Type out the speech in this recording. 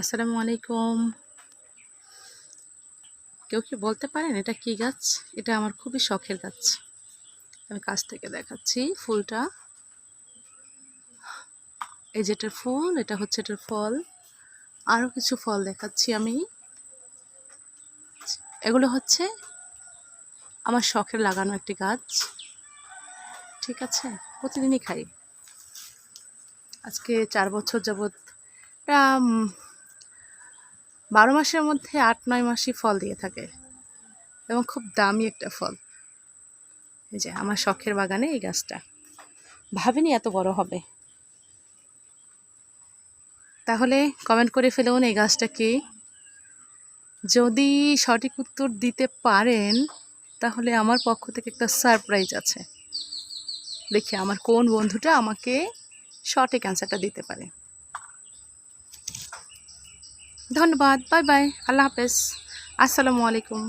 আসসালামু আলাইকুম। কেউ কি বলতে পারেন এটা কি গাছ? এটা আমার খুবই শখের গাছ। আমি কাছ থেকে দেখাচ্ছি ফুলটা। এই যেটার ফুল, এটা হচ্ছে এটার ফল। আরও কিছু ফল দেখাচ্ছি আমি। এগুলো হচ্ছে আমার শখের লাগানো একটি গাছ। ঠিক আছে? প্রতিদিনই খাই। আজকে চার বছর যাবৎ বারো মাসের মধ্যে আট, নয় মাসই ফল দিয়ে থাকে। এবং খুব দামি একটা ফল। এই যে, আমার শখের বাগানে এই গাছটা। ভাবিনি এত বড় হবে। তাহলে কমেন্ট করে ফেলুন এই গাছটা কি? যদি সঠিক উত্তর দিতে পারেন, তাহলে আমার পক্ষ থেকে একটা সারপ্রাইজ আছে। দেখি আমার কোন বন্ধুটা আমাকে সঠিক অ্যান্সারটা দিতে পারে। ধন্যবাদ বাই বাই আল্লাহ হাফেজ আসসালামু আলাইকুম